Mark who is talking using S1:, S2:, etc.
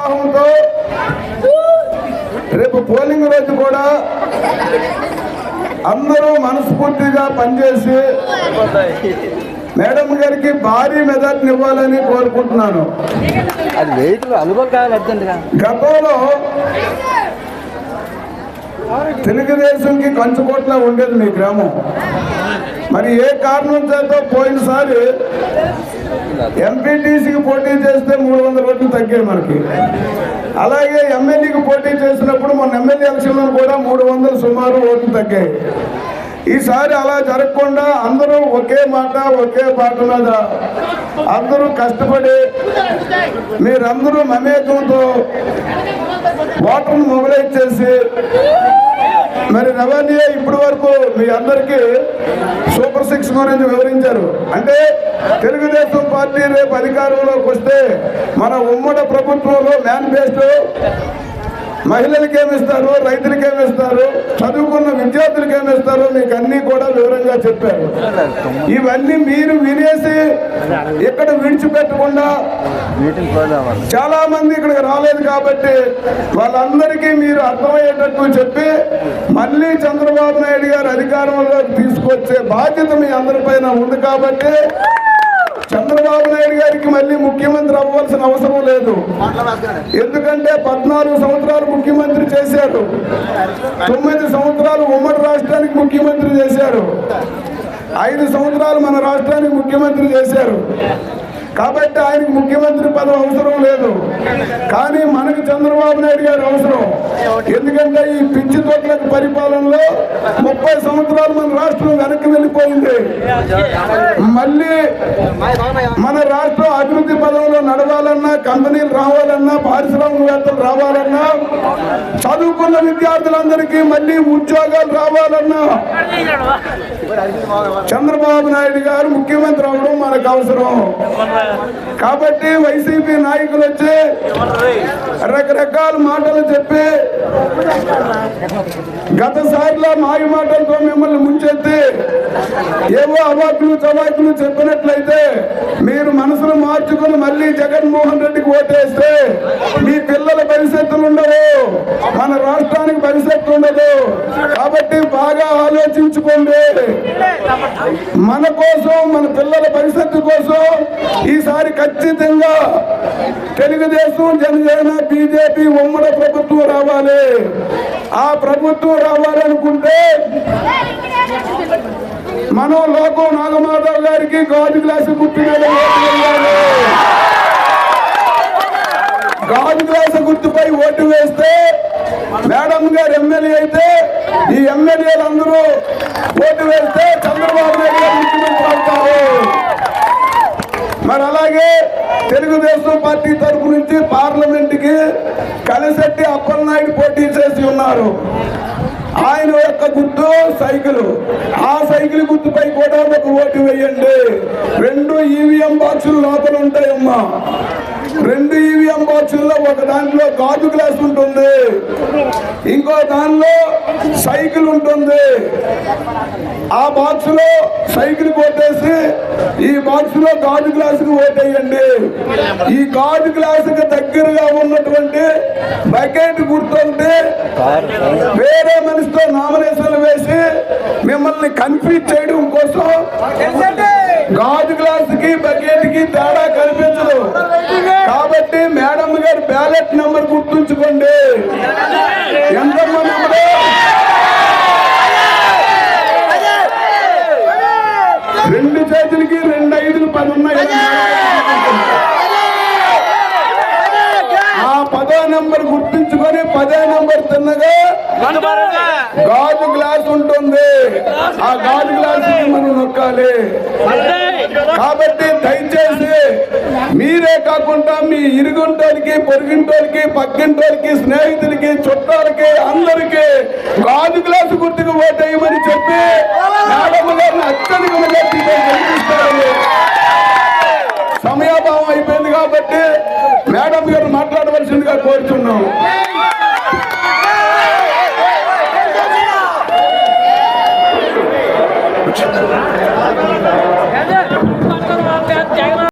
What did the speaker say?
S1: ఉత్సాహంతో రేపు పోలింగ్ రోజు కూడా అందరూ మనస్ఫూర్తిగా పనిచేసి మేడం గారికి భారీ మెజార్టీని ఇవ్వాలని కోరుకుంటున్నాను. గతంలో తెలుగుదేశంకి కంచుకోట్ల ఉండేది మీ గ్రామం. మరి ఏ కారణం చేత పోయినసారి ఎంపీటీసీకి పోటీ చేస్తే మూడు వందల ఓట్లు తగ్గాయి మనకి. అలాగే ఎమ్మెల్యేకి పోటీ చేసినప్పుడు మొన్న ఎమ్మెల్యే ఎలక్షన్లో కూడా మూడు వందలు సుమారు ఓట్లు తగ్గాయి. ఈసారి అలా జరగకుండా అందరూ ఒకే మాట ఒకే పాట మీద అందరూ కష్టపడి మీరందరూ మమేకంతో ఓటర్ను మొబిలైజ్ చేసి మరి రెవెన్యూ ఇప్పటి వరకు మీ అందరికీ సూపర్ సిక్స్ గురించి వివరించారు. అంటే తెలుగుదేశం పార్టీ రేపు అధికారంలోకి వస్తే మన ఉమ్మడి ప్రభుత్వంలో మేనిఫెస్టో మహిళలకి ఏమిస్తారు రైతులకి ఏమిస్తారు చదువుకున్న విద్యార్థులకి ఏమిస్తారు మీకు అన్ని కూడా వివరంగా చెప్పారు. ఇవన్నీ మీరు వినేసి ఇక్కడ విడిచిపెట్టకుండా చాలా మంది ఇక్కడికి రాలేదు కాబట్టి వాళ్ళందరికీ మీరు అర్థమయ్యేటట్టు చెప్పి మళ్ళీ చంద్రబాబు నాయుడు గారు అధికారంలోకి తీసుకొచ్చే బాధ్యత మీ అందరిపైన ఉంది కాబట్టి చంద్రబాబు నాయుడు గారికి మళ్ళీ ముఖ్యమంత్రి అవ్వాల్సిన అవసరం లేదు. ఎందుకంటే పద్నాలుగు సంవత్సరాలు ముఖ్యమంత్రి చేశారు తొమ్మిది సంవత్సరాలు ఉమ్మడి రాష్ట్రానికి ముఖ్యమంత్రి చేశారు ఐదు సంవత్సరాలు మన రాష్ట్రానికి ముఖ్యమంత్రి చేశారు. కాబట్టి ఆయనకు ముఖ్యమంత్రి పదవి అవసరం లేదు. కానీ మనకి చంద్రబాబు నాయుడు గారు అవసరం. ఎందుకంటే ఈ పిచ్చి తోటలకు పరిపాలనలో ముప్పై సంవత్సరాలు మన రాష్ట్రం వెనక్కి వెళ్ళిపోయింది. మళ్ళీ మన రాష్ట్రం అభివృద్ధి పదంలో నడవాలన్నా కంపెనీలు రావాలన్నా పారిశ్రామికవేత్తలు రావాలన్నా చదువుకున్న విద్యార్థులందరికీ మళ్ళీ ఉద్యోగాలు రావాలన్నా చంద్రబాబు నాయుడు గారు ముఖ్యమంత్రి అవడం మనకు అవసరం. కాబట్టి వైసీపీ నాయకులు వచ్చి రకరకాల మాటలు చెప్పి గత సారిలో మాయ మాటలతో మిమ్మల్ని ముంచెత్తి ఏవో అవాకులు చవాకులు చెప్పినట్లయితే మీరు మనసును మార్చుకుని మళ్ళీ జగన్మోహన్ రెడ్డికి ఓటేస్తే మీ పిల్లల భవిష్యత్తులు ఉండవు. మన రాష్ట్రానికి భవిష్యత్తు ఉండదు. కాబట్టి బాగా ఆలోచించుకోండి. మన కోసం మన పిల్లల భవిష్యత్తు కోసం ఈసారి ఖచ్చితంగా తెలుగుదేశం జనసేన బీజేపీ ఉమ్మడి ప్రభుత్వం రావాలి. ఆ ప్రభుత్వం రావాలనుకుంటే మనం లోకం నాగమాధవ్ గారికి గాజు గ్లాసు పుట్టిన మీద ఓటు వేయాలి గాజు గ్లాసు గుర్తుపై ఓటు వేస్తే మేడం గారు ఎమ్మెల్యే అయితే ఈ ఎమ్మెల్యేలు అందరూ ఓటు వేస్తే చంద్రబాబు నాయుడు గారు ముఖ్యమంత్రి అవుతారు. మరి అలాగే తెలుగుదేశం పార్టీ తరపు నుంచి పార్లమెంట్కి కలిసెట్టి అప్పలనాయుడు పోటీ చేసి ఉన్నారు. ఆయన యొక్క గుర్తు సైకిల్. ఆ సైకిల్ గుర్తుపై కూడా ఒక ఓటు వేయండి. రెండు ఈవీఎం బాక్సులు లోపల ఉంటాయమ్మా. రెండు ఈవీఎం బాక్సుల్లో ఒక దాంట్లో గాజు గ్లాస్ ఉంటుంది. ఇంకో దానిలో సైకిల్ ఉంటుంది. ఆ బాక్స్లో సైకిల్ కొట్టేసి ఈ బాక్స్లో గాజు గ్లాస్కు ఓటేయండి. ఈ గాజు గ్లాస్కి దగ్గరగా ఉన్నటువంటి బకెట్ గుర్తుంటే వేరే మనిషితో నామినేషన్లు వేసి మిమ్మల్ని కన్ఫ్యూజ్ చేయడం కోసం గాజు గ్లాస్కి బకెట్కి తేడా కనిపించదు. కాబట్టి మేడం గారి బ్యాలెట్ నెంబర్ గుర్తుంచుకోండి ఎంతమ్మా నెంబరు రెండు చేతులకి రెండు ఐదులు పది ఉన్నాయి ఆ పదో నెంబర్ గుర్తుంచుకొని పదే నెంబర్ తిన్నగా గాజు గ్లాస్ ఉంటుంది ఆ గాజు గ్లాస్ మనం నొక్కాలి. కాబట్టి దయచేసి మీరే కాకుండా మీ ఇరుగుంటోళ్ళకి పొరుగింటోళ్ళకి పక్కింటోళ్ళకి స్నేహితులకి చుట్టాలకి అందరికి గాజు గ్లాసు గుర్తుకు ఓటేయమని చెప్పి మేడం గారిని అత్యధిక